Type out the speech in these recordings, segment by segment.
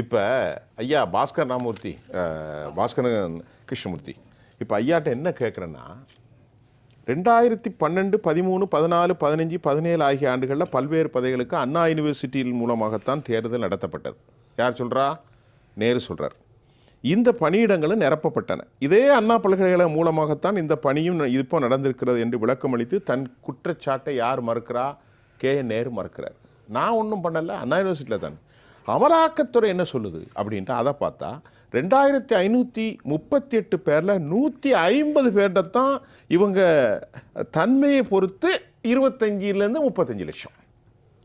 இப்போ ஐயா பாஸ்கர் ராமூர்த்தி பாஸ்கரன் கிருஷ்ணமூர்த்தி இப்போ ஐயாட்ட என்ன கேட்குறேன்னா ரெண்டாயிரத்தி பன்னெண்டு பதிமூணு பதினாலு பதினஞ்சு பதினேழு ஆகிய ஆண்டுகளில் பல்வேறு பதவிகளுக்கு அண்ணா யூனிவர்சிட்டியின் மூலமாகத்தான் தேர்தல் நடத்தப்பட்டது. யார் சொல்கிறா நேரு சொல்கிறார் இந்த பணியிடங்களும் நிரப்பப்பட்டன. இதே அண்ணா பல்கலைக்கழக மூலமாகத்தான் இந்த பணியும் இப்போ நடந்திருக்கிறது என்று விளக்கமளித்து தன் குற்றச்சாட்டை யார் மறுக்கிறா? கே நேரு மறுக்கிறார். நான் ஒன்றும் பண்ணலை. அண்ணா யூனிவர்சிட்டியில் தான். அமலாக்கத்துறை என்ன சொல்லுது அப்படின்ட்டு அதை பார்த்தா ரெண்டாயிரத்தி ஐநூற்றி முப்பத்தி எட்டு பேரில் நூற்றி ஐம்பது பேர்கிட்ட தான் இவங்க தன்மையை பொறுத்து இருபத்தஞ்சிலேருந்து முப்பத்தஞ்சு லட்சம்.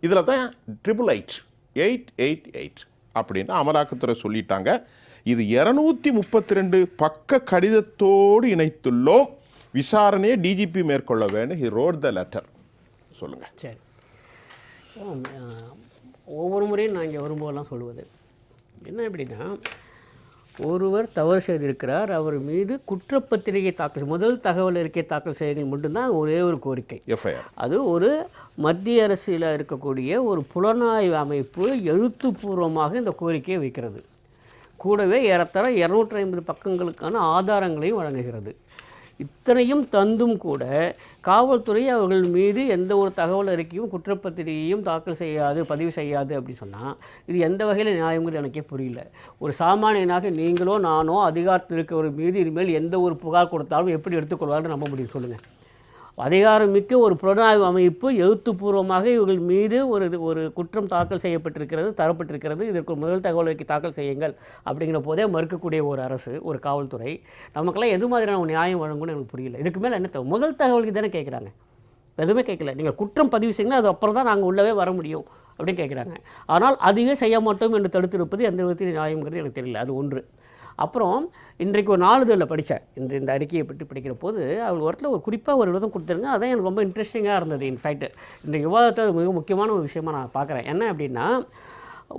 இதில் தான் triple eight eight eight eight அப்படின்னு அமலாக்கத்துறை சொல்லிட்டாங்க. இது இரநூத்தி முப்பத்தி ரெண்டு பக்க கடிதத்தோடு இணைத்துள்ளோம். விசாரணையை டிஜிபி மேற்கொள்ள வேண்டும் ஹி ரோட் த லெட்டர் சொல்லுங்கள் சரி. ஒவ்வொரு முறையும் நான் இங்கே வரும்போதெல்லாம் சொல்லுவது. என்ன எப்படின்னா ஒருவர் தவறு செய்திருக்கிறார் அவர் மீது குற்றப்பத்திரிகை தாக்கல் முதல் தகவல் அறிக்கை தாக்கல் செய்யுங்கள் மட்டும்தான் ஒரே ஒரு கோரிக்கை. எஃப்ஐஆர் அது ஒரு மத்திய அரசில் இருக்கக்கூடிய ஒரு புலனாய்வு அமைப்பு எழுத்துப்பூர்வமாக இந்த கோரிக்கையை வைக்கிறது. கூடவே ஏறத்தாழ இரநூற்றி ஐம்பது பக்கங்களுக்கான ஆதாரங்களையும் வழங்குகிறது. இத்தனையும் தந்தும் கூட காவல்துறை அவர்கள் மீது எந்த ஒரு தகவல் அறிக்கையும் குற்றப்பத்திரிகையும் தாக்கல் செய்யாது பதிவு செய்யாது அப்படின்னு சொன்னால் இது எந்த வகையில் நியாயங்கிறது எனக்கே புரியல. ஒரு சாமானியனாக நீங்களோ நானோ அதிகாரத்தில் இருக்கிறவர் மீது இனிமேல் எந்த ஒரு புகார் கொடுத்தாலும் எப்படி எடுத்துக்கொள்வார்னு நம்ப முடியும். சொல்லுங்கள் அதிகாரமிக்க ஒரு புலனாய்வு அமைப்பு எழுத்துப்பூர்வமாக இவர்கள் மீது ஒரு ஒரு குற்றம் தாக்கல் செய்யப்பட்டிருக்கிறது தரப்பட்டிருக்கிறது. இதற்கு முதல் தகவல் தாக்கல் செய்யுங்கள் அப்படிங்கிற போதே மறுக்கக்கூடிய ஒரு அரசு ஒரு காவல்துறை. நமக்கெல்லாம் எது மாதிரியான ஒரு நியாயம் வழங்கும்னு எனக்கு புரியல. இதுக்கு மேலே என்ன முதல் தகவலுக்கு தானே கேட்குறாங்க எதுவுமே கேட்கல நீங்கள் குற்றம் பதிவு செய்யுங்கன்னா அது அப்புறம் தான் நாங்கள் உள்ளவே வர முடியும் அப்படின்னு கேட்குறாங்க ஆனால் அதுவே செய்ய மாட்டோம் என்று தடுத்திருப்பது எந்த விதத்தில் நியாயங்கிறது எனக்கு தெரியல. அது ஒன்று. அப்புறம் இன்றைக்கு ஒரு நாளிதழில் படித்தேன். இந்த இந்த அறிக்கையை பற்றி படிக்கிற போது அவர் ஒருத்தர் ஒரு குறிப்பாக ஒரு விதம் கொடுத்துருங்க. அதான் எனக்கு ரொம்ப இன்ட்ரெஸ்டிங்காக இருந்தது இன்ஃபேக்ட் இந்த விவாதத்தை மிக முக்கியமான ஒரு விஷயமா நான் பார்க்குறேன். என்ன அப்படின்னா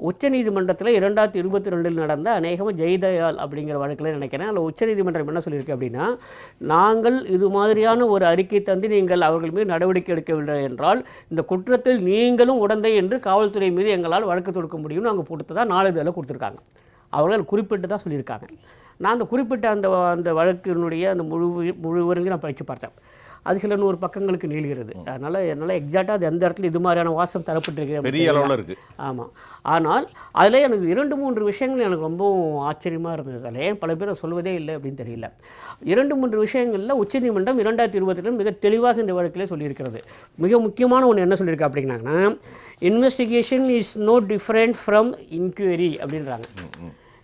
உச்சநீதிமன்றத்தில் இரண்டாயிரத்தி இருபத்தி ரெண்டில் நடந்த அநேகமாக ஜெய்தயால் அப்படிங்கிற வழக்கில் நினைக்கிறேன். அதில் உச்சநீதிமன்றம் என்ன சொல்லியிருக்கு அப்படின்னா நாங்கள் இது மாதிரியான ஒரு அறிக்கை தந்து நீங்கள் அவர்கள் மீது நடவடிக்கை எடுக்கவில்லை என்றால் இந்த குற்றத்தில் நீங்களும் உடந்தை என்று காவல்துறை மீது எங்களால் வழக்கு தொடுக்க முடியும்னு அவங்க கொடுத்ததாக தான் நாளிதழில் கொடுத்துருக்காங்க. அவர்கள் குறிப்பிட்டு தான் சொல்லியிருக்காங்க. நான் அந்த குறிப்பிட்ட அந்த அந்த வழக்கினுடைய அந்த முழு முழு நான் படித்து பார்த்தேன். அது சில நூறு பக்கங்களுக்கு நீள்கிறது. அதனால் என்னால் எக்ஸாக்டாக அது எந்த இடத்துல இது மாதிரியான வாசம் தரப்பட்டிருக்கு பெரிய அளவில் இருக்குது ஆமாம் ஆனால் அதில் எனக்கு இரண்டு மூன்று விஷயங்கள் எனக்கு ரொம்பவும் ஆச்சரியமாக இருந்தது. அதில் ஏன் பல பேர் சொல்வதே இல்லை அப்படின்னு தெரியல. இரண்டு மூன்று விஷயங்களில் உச்சநீதிமன்றம் இரண்டாயிரத்தி இருபத்தி மிக தெளிவாக இந்த வழக்கிலே சொல்லியிருக்கிறது. மிக முக்கியமான ஒன்று என்ன சொல்லியிருக்கு அப்படின்னாங்கன்னா investigation is no different from enquiry அப்படின்றாங்க.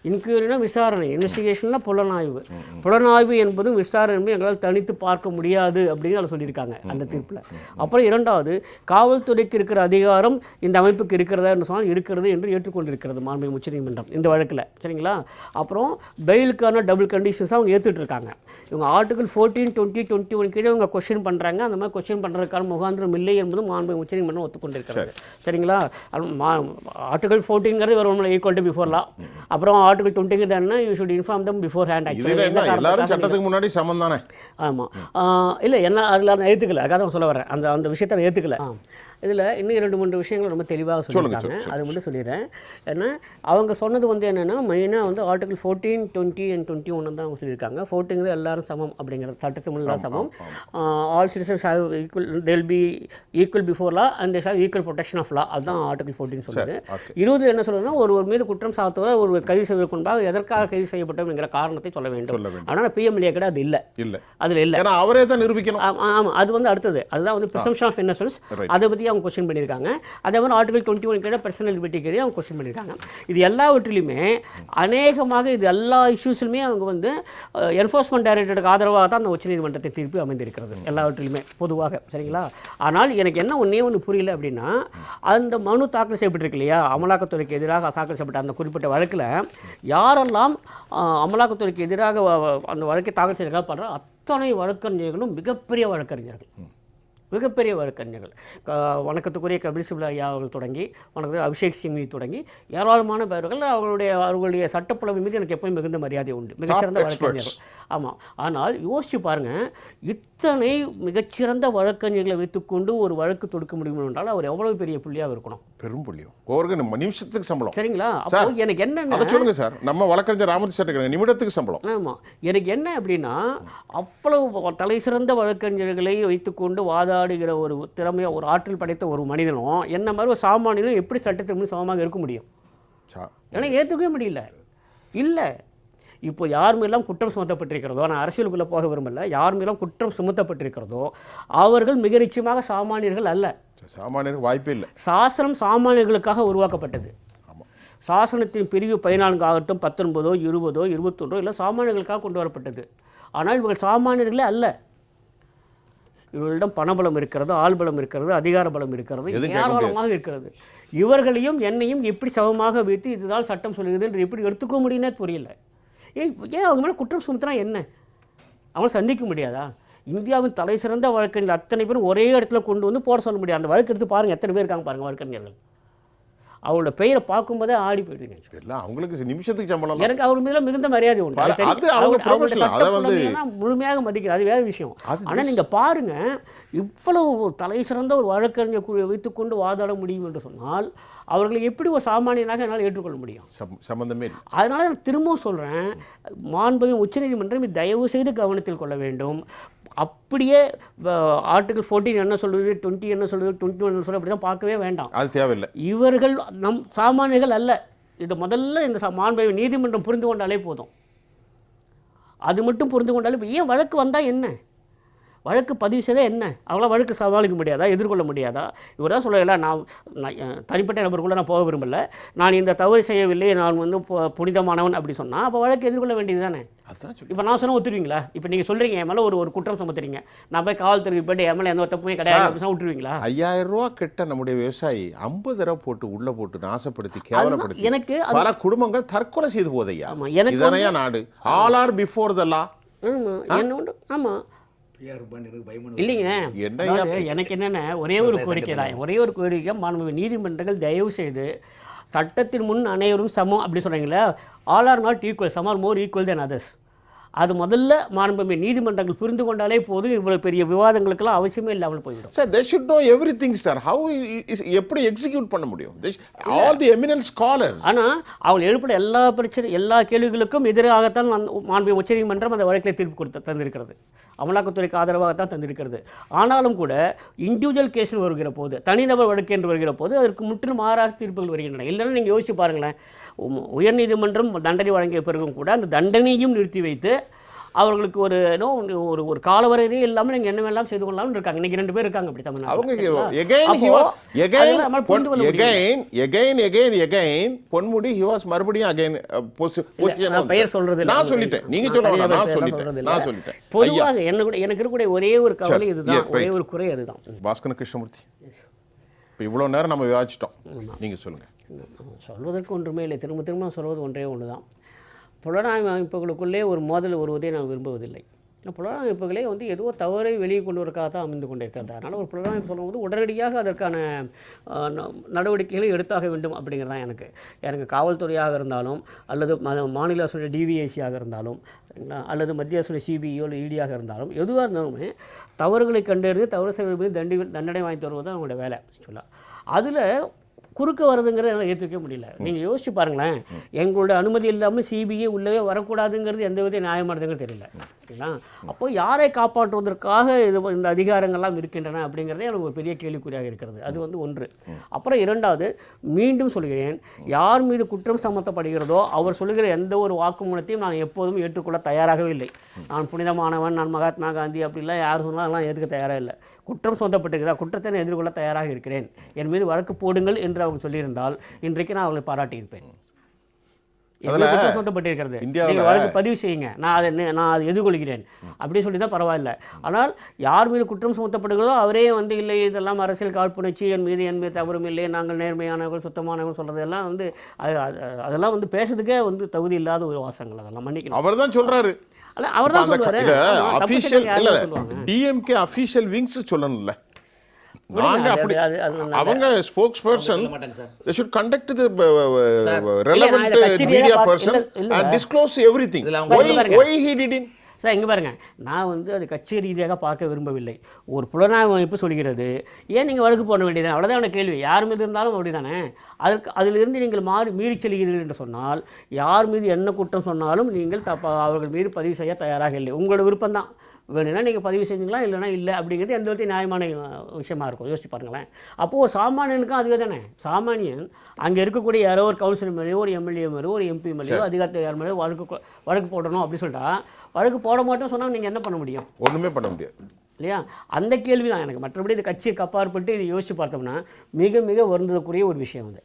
இன்கொயரினா விசாரணை இன்வெஸ்டிகேஷனில் புலனாய்வு. புலனாய்வு என்பதும் விசாரணை என்பதும் எங்களால் தனித்து பார்க்க முடியாது அப்படின்னு அதில் சொல்லியிருக்காங்க அந்த தீர்ப்பில். அப்புறம் இரண்டாவது காவல்துறைக்கு இருக்கிற அதிகாரம் இந்த அமைப்புக்கு இருக்கிறதா என்று சொன்னால் இருக்கிறது என்று ஏற்றுக்கொண்டிருக்கிறது மாண்புமிகு உச்சநீதிமன்றம் இந்த வழக்கில். சரிங்களா? அப்புறம் பெயிலுக்கான டபுள் கண்டிஷன்ஸ் அவங்க ஏற்றுட்டு இருக்காங்க இவங்க article fourteen twenty twenty one கீழே இவங்க கொஸ்டின் பண்ணுறாங்க அந்த மாதிரி கொஸ்டின் பண்ணுறதுக்கான முகாந்திரம் இல்லை என்பதும் மாண்புமிகு உச்சநீதிமன்றம் ஒத்துக்கொண்டிருக்கிறது. சரிங்களா? ஆர்டிகல் ஃபோர்டீன்கிறது வேறு ஒன்றும் ஈக்குவல் டு பிஃபோர் லா அப்புறம் ஆர்டிகல் டுவெண்ட்டிங்கிறது என்ன you should inform them beforehand எல்லாரும் சட்டத்துக்கு முன்னாடி சமம் தானே? ஆமாம் இல்லை என்ன அதில் நான் ஏற்றுக்கல அதுக்காக தான் சொல்ல வரேன் அந்த அந்த விஷயத்தை நான் ஏற்றுக்கல இதில் இன்னும் இரண்டு மூன்று விஷயங்கள் ரொம்ப தெளிவாக சொல்லியிருக்காங்க. அது மட்டும் சொல்லிடுறேன். ஏன்னா அவங்க சொன்னது வந்து என்னென்னா மெயினாக வந்து article fourteen twenty and twenty ஒன்று தான் அவங்க சொல்லியிருக்காங்க. ஃபோர்டீங்கிறது எல்லாரும் சமம் அப்படிங்கிறது சட்டத்து முன்னாடி சமம். All citizens have equal they'll be equal before law and have equal protection of law அதுதான் ஆர்டிகல் ஃபோர்டீன் சொல்லுது. இருபது என்ன சொல்லுதுன்னா ஒரு மீது குற்றம் சாத்துவதால் ஒரு கைது செய்வதற்கு முன்பாக எதற்காக கைது செய்யப்பட்டோம் என்கிற காரணத்தை சொல்ல வேண்டும். ஆனால் பிஎம்எல்ஏ கூட அது இல்லை. இல்லை. அதில் இல்லை. ஏன்னா அவரே தான் நிரூபிக்கணும். ஆமாம் அது வந்து அடுத்தது. அதுதான் வந்து ப்ரிசம்ஷன் ஆஃப் இன்னசென்ஸ். அதை பற்றி அவங்க கொஸ்டின் பண்ணியிருக்காங்க. அதே மாதிரி ஆர்டிகல் டுவெண்ட்டி ஒன் கீழே பர்சனல் லிபர்ட்டி அவங்க கொஸ்டின் பண்ணியிருக்காங்க. இது எல்லாவற்றிலுமே அநேகமாக இது எல்லா இஷ்யூஸ்லுமே அவங்க வந்து என்ஃபோர்ஸ்மெண்ட் டைரக்டருக்கு ஆதரவாக தான் அந்த உச்சநீதிமன்றத்தை தீர்ப்பு அமைந்திருக்கிறது. எல்லாவற்றிலுமே பொதுவாக. சரிங்களா? ஆனால் எனக்கு என்ன ஒன்றே ஒன்று புரியல அப்படின்னா அந்த மனு தாக்கல் செய்யப்பட்டிருக்கு இல்லையா? அமலாக்கத்துறைக்கு எதிராக தாக்கல் செய்யப்பட்ட அந்த குறிப்பிட்ட வழக்கில் யாரெல்லாம் அமலாக்கத்துறைக்கு எதிராக அந்த வழக்கை தாக்கல் செய்திருக்காங்க பண்ணுற அத்தனை வழக்கறிஞர்களும் மிகப்பெரிய வழக்கறிஞர்கள். மிகப்பெரிய வழக்கறிஞர்கள். வணக்கத்துக்குரிய கபில் சிபில் ஐயா அவர்கள் தொடங்கி வணக்கத்துக்கு அபிஷேக் சிங் தொடங்கி ஏராளமான பேர்கள் அவர்களுடைய அவர்களுடைய சட்டப்புலமை மீது எனக்கு எப்பவும் மிகுந்த மரியாதை உண்டு. மிகச்சிறந்த. வழக்கறிஞர்கள். ஆமாம் ஆனால் யோசிச்சு பாருங்க இத்தனை மிகச்சிறந்த வழக்கறிஞர்களை வைத்துக்கொண்டு ஒரு வழக்கு தொடுக்க முடியும் என்றால் அவர் எவ்வளவு பெரிய புள்ளியாக இருக்கணும்? பெரும் புள்ளியும் நம்ம நிமிஷத்துக்கு சம்பளம். சரிங்களா? அப்போ எனக்கு அதை சொல்லுங்க சார். நம்ம வழக்கறிஞர் ராமதி சார் நிமிடத்துக்கு சம்பளம். ஆமாம் எனக்கு என்ன அப்படின்னா அவ்வளவு தலை சிறந்த வழக்கறிஞர்களை வைத்துக்கொண்டு வாதாடுகிற ஒரு திறமைய ஒரு ஆற்றல் படைத்த ஒரு மனிதனும் என்ன மாதிரி ஒரு சாமானியனும் எப்படி சட்டத்திற்கு முன் சமமாக இருக்க முடியும்? ஏன்னா ஏற்றுக்கவே முடியல. இல்லை. இப்போ யார் மேலாம் குற்றம் சுமத்தப்பட்டிருக்கிறதோ நான் அரசியலுக்குள்ளே போக விரும்பல யார் மேலாம் குற்றம் சுமத்தப்பட்டிருக்கிறதோ அவர்கள் மிக நிச்சயமாக சாமானியர்கள் அல்ல. சாமானியருக்கு வாய்ப்பே இல்லை. சாசனம் சாமானியர்களுக்காக உருவாக்கப்பட்டது. சாசனத்தின் பிரிவு பதினான்கு ஆகட்டும் பத்தொன்பதோ இருபதோ இருபத்தொன்றோ இல்லை சாமானியர்களுக்காக கொண்டு வரப்பட்டது. ஆனால் இவர்கள் சாமானியர்களே அல்ல. இவர்களிடம் பணபலம் இருக்கிறது ஆள்பலம் இருக்கிறது அதிகார பலம் இருக்கிறது ஏராளமாக இருக்கிறது. இவர்களையும் என்னையும் எப்படி சமமாக வைத்து இதுதான் சட்டம் சொல்லுகிறது என்று எப்படி எடுத்துக்க முடியும்னே புரியல. ஏன் ஏன் அவங்க மேலே குற்றம் சுமத்தினா என்ன? அவங்களை சந்திக்க முடியாதா? இந்தியாவின் தலை சிறந்த வழக்கறிஞர் அத்தனை பேரும் ஒரே இடத்துல கொண்டு வந்து போட சொல்ல முடியாது. அந்த வழக்கு எடுத்து பாருங்கள் எத்தனை பேர் இருக்காங்க பாருங்கள் வழக்கறிஞர்கள். அவரோட பெயரை பார்க்கும்போதே ஆடி போயிடுவீங்க எல்லாம் அவங்களுக்கு நிமிஷத்துக்கு சம்பளம் எனக்கு அவர் மீது மிகுந்த மரியாதை உண்டு. அது அவங்க முழுமையாக மதிக்கிறேன் அது வேற விஷயம். அது ஆனா நீங்க பாருங்க இவ்வளவு ஒரு தலை சிறந்த ஒரு வழக்கறிஞர் குழுவை வைத்துக்கொண்டு வாதாட முடியும் என்று சொன்னால் அவர்களை எப்படி ஒரு சாமானியனாக என்னால் ஏற்றுக்கொள்ள முடியும்? சம்- சம்பந்தமே அதனால நான் திரும்பவும் சொல்கிறேன் மாண்புமிகு உச்சநீதிமன்றம் தயவு செய்து கவனத்தில் கொள்ள வேண்டும். அப்படியே ஆர்டிகல் ஃபோர்டீன் என்ன சொல்லுது டுவெண்ட்டி என்ன சொல்லுது டுவெண்ட்டி என்ன சொல்லுது அப்படி தான் பார்க்கவே வேண்டாம். அது தேவையில்லை. இவர்கள் நம் சாமானியர்கள் அல்ல. இது முதல்ல இந்த மாண்புமிகு நீதிமன்றம் புரிந்து கொண்டாலே போதும். அது மட்டும் புரிந்து கொண்டாலே இப்போ ஏன் வழக்கு வந்தால் என்ன? வழக்கு பதிவு செய்தால் என்ன? அவ்வளோ வழக்கு சமாளிக்க முடியாதா? எதிர்கொள்ள முடியாதா? இவர் தான் சொல்லல நான் தனிப்பட்ட நபருக்குள்ளே நான் போக விரும்பல. நான் இந்த தவறு செய்யவில்லை. நான் வந்து புனிதமானவன் அப்படி சொன்னால் அப்போ வழக்கு எதிர்கொள்ள வேண்டியது தானே? இப்போ நான் சொன்னால் ஒத்துருவீங்களா? இப்போ நீங்கள் சொல்கிறீங்க என் மேலே ஒரு ஒரு குற்றம் சுமத்துறீங்க. நான் போய் காவல்துறைக்கு போய்ட்டு என் மேலே எந்த தப்புமே கிடையாது விட்டுருவீங்களா? ஐயாயிரம் ரூபா கெட்ட நம்முடைய விவசாயி ஐம்பது ரூபா போட்டு உள்ள போட்டு நாசப்படுத்தி கேவலப்படுத்தி எனக்கு பல குடும்பங்கள் தற்கொலை செய்து போதையா எனக்கு நாடு. All are before the law ஆமாம் என்ன ஆமாம் பிஆர் பாண்டியனுக்கு பயமனு இல்லைங்க. எனக்கு என்னென்ன ஒரே ஒரு கோரிக்கை தான் ஒரே ஒரு கோரிக்கை மாண்பு நீதிமன்றங்கள் தயவு செய்து சட்டத்தின் முன் அனைவரும் சமம் அப்படி சொல்கிறீங்களே all are not equal some are more equal than others அது முதல்ல மாண்புமிகு நீதிமன்றங்கள் புரிந்து கொண்டாலே போதும். இவ்வளவு பெரிய விவாதங்களுக்கெல்லாம் அவசியமே இல்லாமல் போய்விடும். Sir they should know everything sir how எப்படி எக்ஸிக்யூட் பண்ண முடியும்? ஆல் தி எமினன்ட் ஸ்காலர் ஆனால் அவள் எழுப்பின எல்லா பிரச்சனை எல்லா கேள்விகளுக்கும் எதிராகத்தான் மாண்பு உச்சநீதிமன்றம் அந்த வழக்கில் தீர்ப்பு கொடுத்து தந்திருக்கிறது. அமலாக்கத்துறைக்கு ஆதரவாகத்தான் தந்திருக்கிறது. ஆனாலும் கூட இண்டிவிஜுவல் கேஸ்னு வருகிற போது தனிநபர் வழக்கு என்று வருகிற போது அதற்கு முற்றிலும் மாறாக தீர்ப்புகள் வருகின்றன. இல்லைன்னா நீங்கள் யோசிச்சு பாருங்களேன். உயர்நீதிமன்றம் தண்டனை வழங்கிய பிறகும் கூட அந்த தண்டனையும் நிறுத்தி வைத்து அவர்களுக்கு ஒரு நோ ஒரு ஒரு காலவரையே இல்லாமல் நீங்கள் என்னவெல்லாம் செய்து கொள்ளலாம்னு இருக்காங்க. இன்னைக்கு ரெண்டு பேர் இருக்காங்க அப்படி எகைன் பொன்முடி ஹி வாஸ் மறுபடியும் அகைன் பெயர் சொல்றது இல்ல. நான் சொல்லிட்டேன். நீங்க நான் சொல்ல தனியா வேணாம் நான் சொல்லிட்டேன். நான் சொல்லிட்டேன். பொதுவாக என்ன கூட எனக்கு இருக்கக்கூடிய ஒரே ஒரு கவலை இதுதான். ஒரே. ஒரு குறை அதுதான். பாஸ்கர கிருஷ்ணமூர்த்தி. இப்போ இவ்வளோ நேரம் நம்ம விவாதிச்சிட்டோம். நீங்க சொல்லுங்க. சொல்வதற்கு ஒன்றுமே இல்லை. திரும்ப திரும்ப சொல்வது ஒன்றே ஒன்று தான் புலனாய்வு அமைப்புகளுக்குள்ளே ஒரு மோதல் வருவதை நான் விரும்புவதில்லை. ஏன்னா புலனாய்வு அமைப்புகளே வந்து ஏதோ தவறை வெளியே கொண்டு வரக்காக தான் அமைந்து கொண்டிருக்கிறது. அதனால் ஒரு புலனாய்வு சொல்லும்போது உடனடியாக அதற்கான ந- நடவடிக்கைகளை எடுத்தாக வேண்டும் அப்படிங்கிறது தான் எனக்கு. எனக்கு காவல்துறையாக இருந்தாலும் அல்லது ம- மாநில அரசுடைய டிவிஐசியாக இருந்தாலும் சரிங்களா? அல்லது மத்திய அரசுடைய சிபிஐயோ இல்லை இடியாக இருந்தாலும் எதுவாக இருந்தாலுமே தவறுகளை கண்டறிந்து தவறு செய்வது தண்டி தண்டனை வாங்கி தருவது தான் அவங்களோட வேலை ஆக்சுவலாக அதில் குறுக்க வருதுங்கிறத என்னால் ஏற்றுக்க முடியல. நீங்கள் யோசிச்சு பாருங்களேன். எங்களோட அனுமதி இல்லாமல் சிபிஐ உள்ளவே வரக்கூடாதுங்கிறது எந்த வித நியாயமானதுங்கிறது தெரியல. சரிங்களா அப்போ யாரை காப்பாற்றுவதற்காக இது இந்த அதிகாரங்கள்லாம் இருக்கின்றன அப்படிங்கிறதே எனக்கு ஒரு பெரிய கேள்விக்குறியாக இருக்கிறது. அது வந்து ஒன்று. அப்புறம் இரண்டாவது மீண்டும் சொல்கிறேன் யார் மீது குற்றம் சமத்தப்படுகிறதோ அவர் சொல்லுகிற எந்த ஒரு வாக்குமூலத்தையும் நான் எப்போதும் ஏற்றுக்கொள்ள தயாராகவே இல்லை. நான் புனிதமானவன் நான் மகாத்மா காந்தி அப்படிலாம் யார் சொன்னாலும் அதெல்லாம் ஏற்றுக்க தயாராக இல்லை. குற்றம் சொந்தப்பட்டிருக்கிறதா குற்றத்தை நான் எதிர்கொள்ள தயாராக இருக்கிறேன். என் மீது வழக்கு போடுங்கள் என்று அவங்க சொல்லியிருந்தால் இன்றைக்கு நான் அவங்களை பாராட்டியிருப்பேன். நீங்கள் வழக்கு பதிவு செய்யுங்க. நான் அதை நான் அதை எதிர்கொள்கிறேன். அப்படி சொல்லி தான் பரவாயில்ல. ஆனால் யார் மீது குற்றம் சுமத்தப்படுகிறதோ அவரே வந்து இல்லை இதெல்லாம் அரசியல் காழ்ப்புணர்ச்சி என் மீது என் மீது தவறும் இல்லை நாங்கள் நேர்மையானவர்கள் சுத்தமானவர்கள் சொல்கிறதெல்லாம் வந்து அது அது- அதெல்லாம் வந்து பேசுறதுக்கே வந்து தகுதி இல்லாத ஒரு வாசங்கள் அதெல்லாம் மன்னிக்கணும். அவர் தான் சொல்றாரு. அல்ல அவர் தான் சொல்லுவாரு செய்யறவங்க இல்ல டிஎம்கே அபிஷியல் விங்ஸ் சொல்லணும்ல. நாங்க அப்படி அவங்க ஸ்போக்ஸ் பர்சன் சொல்ல மாட்டாங்க sir. they should conduct the uh, இல்ல, relevant நான் இதை கட்சி media ரீதியா பார்த்து- person இல்ல, இல்ல. and disclose everything. இதுல அவங்க why பாருங்க. why he didn't சார் இங்கே பாருங்க. நான் வந்து அது கட்சி ரீதியாக பார்க்க விரும்பவில்லை. ஒரு புலனாய்வு அமைப்பு சொல்கிறது ஏன் நீங்கள் வழக்கு போட வேண்டியது அவ்வளோதான் எனக்கு கேள்வி. யார் மீது இருந்தாலும் அப்படி தானே அதற்கு அதிலிருந்து நீங்கள் மாறி மீறி செல்கிறீர்கள் என்று சொன்னால் யார் மீது என்ன குற்றம் சொன்னாலும் நீங்கள் தப்ப அவர்கள் மீது பதிவு செய்ய தயாராக இல்லை. உங்களோட விருப்பம் தான் வேணும்னா நீங்கள் பதிவு செஞ்சுக்கலாம் இல்லைனா இல்லை அப்படிங்கிறது எந்த விதத்தையும் நியாயமான விஷயமா இருக்கும். யோசிச்சு பாருங்களேன். அப்போது ஒரு சாமானியனுக்கும் அதுவே தானே? சாமானியன் அங்கே இருக்கக்கூடிய யாரோ ஒரு கவுன்சிலர் மேலேயோ ஒரு எம்எல்ஏ மேலேயோ ஒரு எம்பி மேலேயோ அதிகாரத்தை யார் மேலேயோ வழக்கு வழக்கு போடணும் அப்படி சொல்லிட்டா வழக்கு போட மாட்டோம் சொன்னால் நீங்கள் என்ன பண்ண முடியும்? ஒண்ணுமே பண்ண முடியாது. இல்லையா? அந்த கேள்வி தான் எனக்கு. மற்றபடி இந்த கட்சியை கப்பாற்பட்டு இதை யோசித்து பார்த்தோம்னா மிக மிக வருந்தக்கூடிய ஒரு விஷயம் அது.